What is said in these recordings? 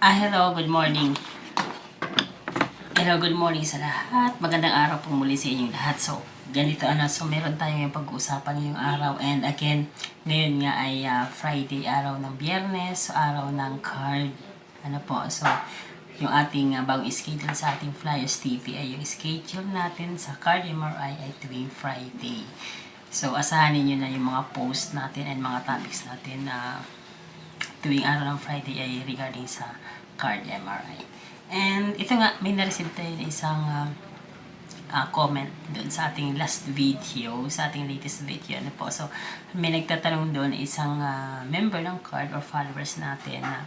Ah, hello, good morning. Hello, good morning sa lahat. Magandang araw po muli sa inyong lahat. So, ganito ano, so meron tayong yung pag-uusapan ngayong araw. And again, ngayon nga ay ah, Friday, araw ng biyernes, araw ng card. Ano po, so yung ating uh, bagong schedule sa ating Flyers TV ay yung schedule natin sa Card MRI ay tuwing Friday. So, asahan ninyo na yung mga post natin and mga topics natin na tuwing araw ng Friday ay regarding sa card MRI. And ito nga, may na-receive tayo isang ah, ah, comment doon sa ating last video, sa ating latest video. Ano po. So, may nagtatanong doon isang ah, member ng card or followers natin na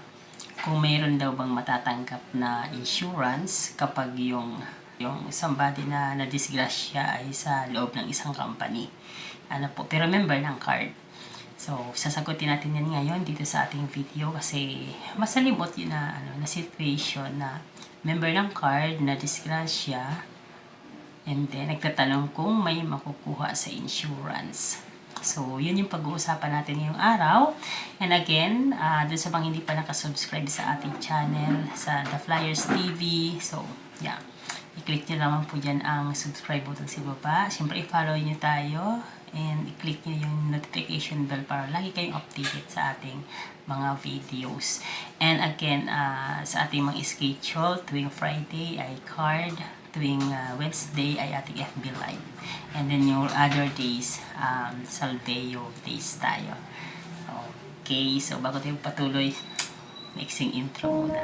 kung mayroon daw bang matatanggap na insurance kapag yung yung somebody na nadisgrasya ay sa loob ng isang company. Ano po, pero member ng card. So, sasagutin natin yan ngayon dito sa ating video kasi masalimot yun na, ano, na situation na member ng card na disgrasya and then nagtatanong kung may makukuha sa insurance. So, yun yung pag-uusapan natin ngayong araw. And again, uh, dun sa mga hindi pa nakasubscribe sa ating channel, sa The Flyers TV. So, yeah. I-click nyo naman po dyan ang subscribe button sa baba. Siyempre, i-follow nyo tayo. And i-click nyo yung notification bell para lagi kayong updated sa ating mga videos. And again, uh, sa ating mga schedule, tuwing Friday ay card, tuwing uh, Wednesday ay ating FB Live. And then yung other days, um, Salveo days tayo. Okay, so bago tayo patuloy, mixing intro muna.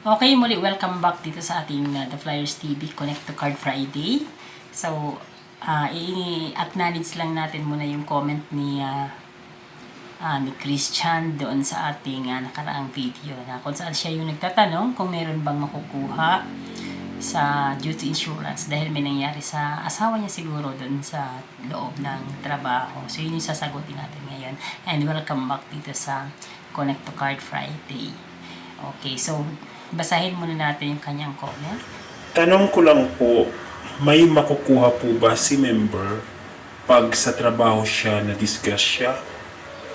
Okay, muli welcome back dito sa ating uh, The Flyers TV Connect to Card Friday. So, uh, i-acknowledge lang natin muna yung comment ni uh, uh, ni Christian doon sa ating uh, nakaraang video na kung saan siya yung nagtatanong kung meron bang makukuha sa duty insurance dahil may nangyari sa asawa niya siguro doon sa loob ng trabaho. So, yun yung sasagutin natin ngayon. And welcome back dito sa Connect to Card Friday. Okay, so basahin muna natin yung kanyang comment. Tanong ko lang po, may makukuha po ba si member pag sa trabaho siya na disgrasya?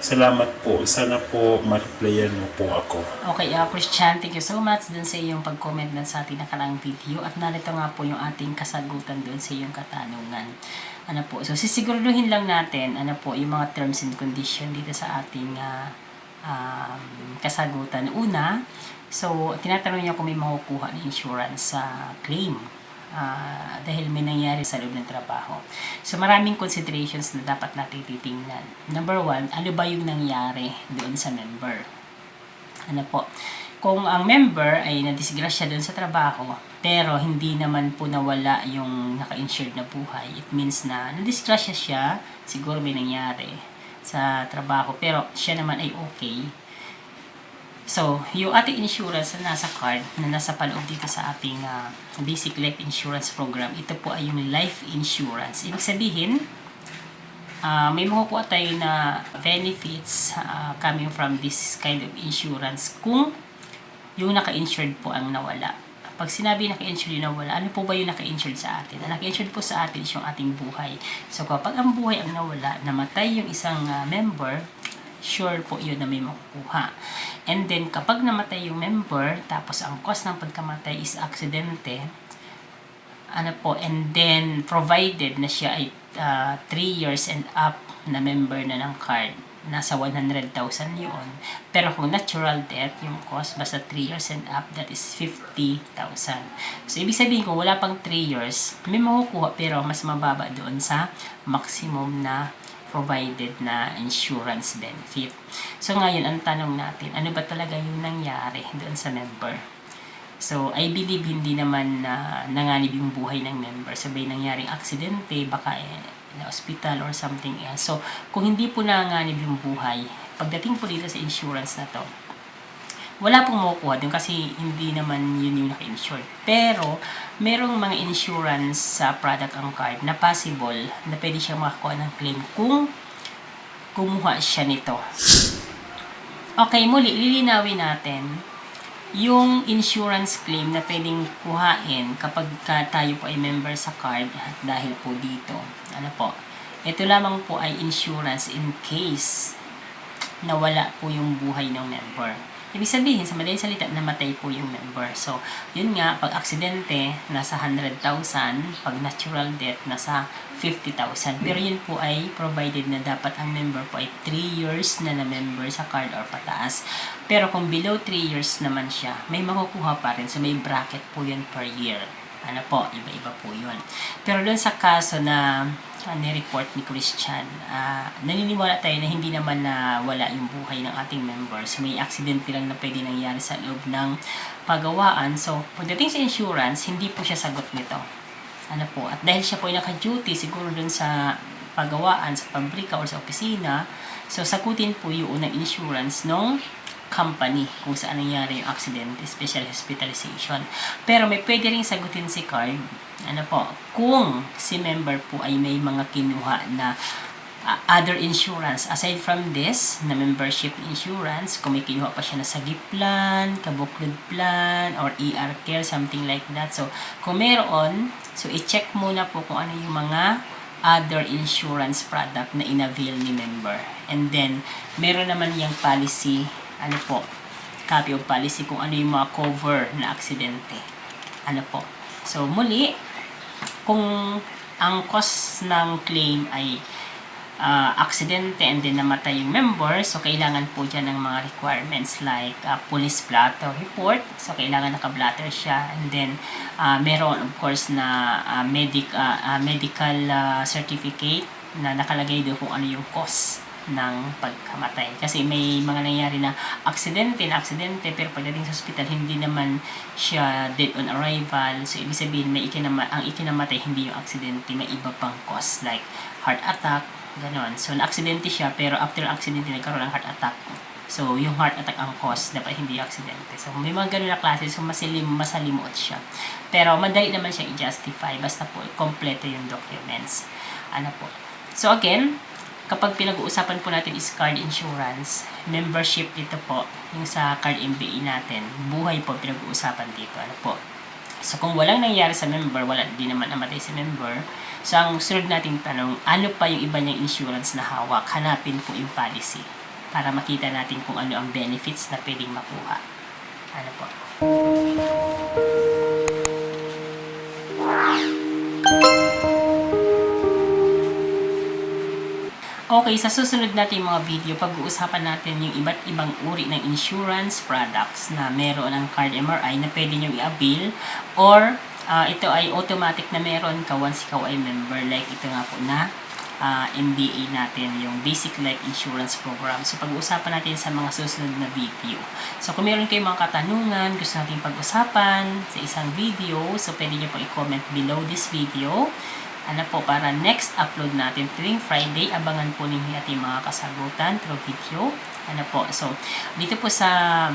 Salamat po. Sana po ma-replyan mo po ako. Okay, uh, Christian, thank you so much dun sa iyong pag-comment dun sa ating nakaraang video at narito nga po yung ating kasagutan dun sa iyong katanungan. Ano po, so sisiguraduhin lang natin ano po yung mga terms and condition dito sa ating uh, um, kasagutan. Una, so tinatanong niya kung may makukuha na insurance sa claim ah, dahil may nangyari sa loob ng trabaho. So maraming considerations na dapat natin titingnan. Number one, ano ba yung nangyari doon sa member? Ano po? Kung ang member ay nadisgrasya doon sa trabaho, pero hindi naman po nawala yung naka-insured na buhay, it means na nadisgrasya siya, siguro may nangyari sa trabaho, pero siya naman ay okay. So, yung ating insurance na nasa card, na nasa paloob dito sa ating ah, basic life insurance program, ito po ay yung life insurance. Ibig sabihin, ah, may makukuha tayo na benefits ah, coming from this kind of insurance kung yung naka-insured po ang nawala. Pag sinabi naka-insured yung nawala, ano po ba yung naka-insured sa atin? Ang naka-insured po sa atin is yung ating buhay. So, kapag ang buhay ang nawala, namatay yung isang ah, member, sure po yun na may makukuha. And then, kapag namatay yung member, tapos ang cause ng pagkamatay is aksidente, ano po, and then, provided na siya ay 3 years and up na member na ng card, nasa 100,000 yun. Pero kung natural death, yung cost, basta 3 years and up, that is 50,000. So, ibig sabihin kung wala pang 3 years, may makukuha pero mas mababa doon sa maximum na provided na insurance benefit. So ngayon, ang tanong natin, ano ba talaga yung nangyari doon sa member? So, I believe hindi naman na nanganib yung buhay ng member. Sabay nangyaring aksidente, baka eh, na hospital or something else. So, kung hindi po nanganib yung buhay, pagdating po dito sa insurance na to, wala pong makukuha dun kasi hindi naman yun yung naka-insured. Pero, merong mga insurance sa product ang card na possible na pwede siya makakuha ng claim kung kumuha siya nito. Okay, muli, lilinawin natin yung insurance claim na pwedeng kuhain kapag ka tayo po ay member sa card dahil po dito. Ano po? Ito lamang po ay insurance in case nawala po yung buhay ng member. Ibig sabihin, sa madaling salita, namatay po yung member. So, yun nga, pag aksidente, nasa 100,000. Pag natural death, nasa 50,000. Pero yun po ay provided na dapat ang member po ay 3 years na na-member sa card or pataas. Pero kung below 3 years naman siya, may makukuha pa rin. So, may bracket po yun per year. Ano po, iba-iba po yun. Pero doon sa kaso na uh, ni-report ni Christian, ah, naniniwala tayo na hindi naman na wala yung buhay ng ating members. May accident lang na pwede nangyari sa loob ng pagawaan. So, pagdating sa insurance, hindi po siya sagot nito. Ano po, at dahil siya po ay naka-duty siguro dun sa pagawaan, sa pabrika o sa opisina, so sagutin po yung unang insurance nung company kung saan nangyari yung accident, especially hospitalization. Pero may pwede rin sagutin si card, ano po, kung si member po ay may mga kinuha na uh, other insurance. Aside from this, na membership insurance, kung may kinuha pa siya na Sagip Plan, Kabuklod Plan, or ER Care, something like that. So, kung meron, so i-check muna po kung ano yung mga other insurance product na inavail ni member. And then, meron naman yung policy, ano po, copy of policy kung ano yung mga cover na aksidente. Ano po. So, muli, kung ang cost ng claim ay uh, aksidente and then namatay yung member, so kailangan po dyan ng mga requirements like uh, police blotter report, so kailangan naka-blotter siya, and then uh, meron of course na uh, medic, uh, uh, medical uh, certificate na nakalagay doon kung ano yung cause ng pagkamatay. Kasi may mga nangyari na aksidente na aksidente pero pagdating sa hospital hindi naman siya dead on arrival. So ibig sabihin may ikinama, ang ikinamatay hindi yung aksidente, may iba pang cause like heart attack, ganon. So na-aksidente siya pero after aksidente nagkaroon ng heart attack. So yung heart attack ang cause, dapat hindi aksidente. So may mga ganun na klase, so masilim, masalimuot siya. Pero madali naman siya i-justify basta po kompleto yung documents. Ano po. So again, kapag pinag-uusapan po natin is card insurance, membership dito po, yung sa card MBA natin, buhay po pinag-uusapan dito. Ano po? So, kung walang nangyari sa member, wala din naman namatay sa member, so ang sunod nating tanong, ano pa yung iba niyang insurance na hawak? Hanapin po yung policy para makita natin kung ano ang benefits na pwedeng makuha. Ano po? Okay, sa susunod natin mga video, pag-uusapan natin yung iba't ibang uri ng insurance products na meron ng card MRI na pwede nyo i-avail or ah, ito ay automatic na meron ka once ikaw ay member like ito nga po na ah, MBA natin, yung Basic Life Insurance Program. So, pag-uusapan natin sa mga susunod na video. So, kung meron kayong mga katanungan, gusto natin pag-usapan sa isang video, so pwede nyo po i-comment below this video ano po, para next upload natin tuwing Friday, abangan po ninyo ating mga kasagutan through video. Ano po, so, dito po sa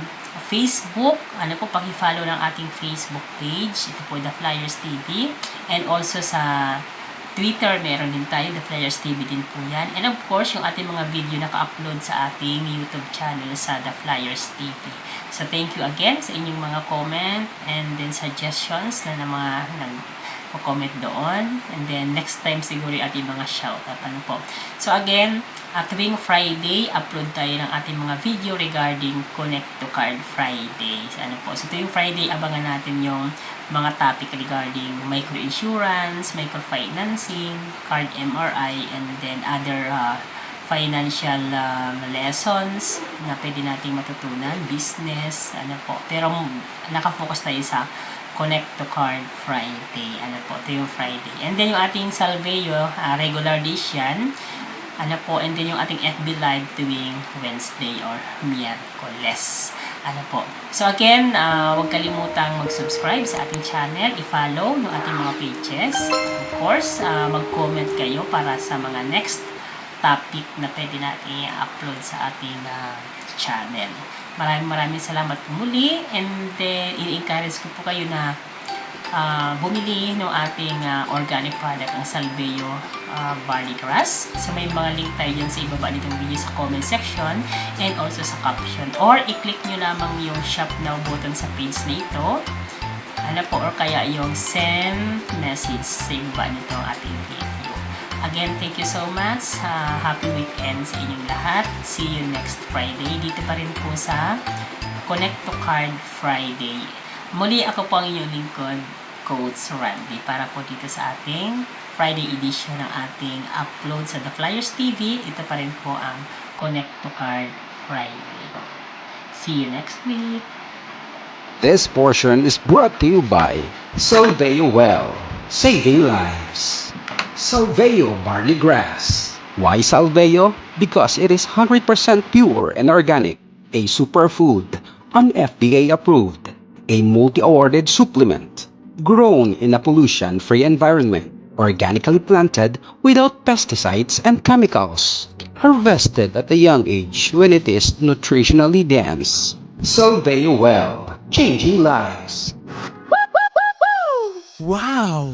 Facebook, ano po, paki-follow ng ating Facebook page. Ito po, The Flyers TV. And also sa Twitter, meron din tayo, The Flyers TV din po yan. And of course, yung ating mga video naka-upload sa ating YouTube channel sa The Flyers TV. So, thank you again sa inyong mga comment and then suggestions na ng mga nag comment doon. And then, next time siguro yung ating mga shoutout. Ano po. So, again, at tuwing Friday, upload tayo ng ating mga video regarding Connect to Card Fridays. Ano po. So, tuwing Friday, abangan natin yung mga topic regarding microinsurance, microfinancing, card MRI, and then other uh, financial um, lessons na pwede nating matutunan, business, ano po. Pero nakafocus tayo sa Connect to Card Friday. Ano po, ito yung Friday. And then yung ating Salveo, uh, regular dish yan. Ano po, and then yung ating FB Live tuwing Wednesday or Miyerkules. Ano po. So again, uh, huwag kalimutang mag-subscribe sa ating channel, i-follow yung ating mga pages. Of course, uh, mag-comment kayo para sa mga next topic na pwede natin i-upload sa ating uh, channel. Maraming maraming salamat po muli and then i-encourage ko po kayo na uh, bumili ng ating uh, organic product ang Salveo uh, barley grass. So may mga link tayo dyan sa ibaba nitong video sa comment section and also sa caption. Or i-click nyo lamang yung shop now button sa page na ito. Ano po, or kaya yung send message sa ibaba nito ating video. Again, thank you so much. Ah, happy weekend sa inyong lahat. See you next Friday. Dito pa rin po sa Connect to Card Friday. Muli ako po ang inyong lingkod, Coach Randy, para po dito sa ating Friday edition ng ating upload sa The Flyers TV. Ito pa rin po ang Connect to Card Friday. See you next week. This portion is brought to you by Solveo Well, saving lives. Solveo Barley Grass. Why Salveo? Because it is 100% pure and organic, a superfood, an FDA approved, a multi-awarded supplement, grown in a pollution-free environment, organically planted without pesticides and chemicals, harvested at a young age when it is nutritionally dense. Solveo Well, changing lives. Wow!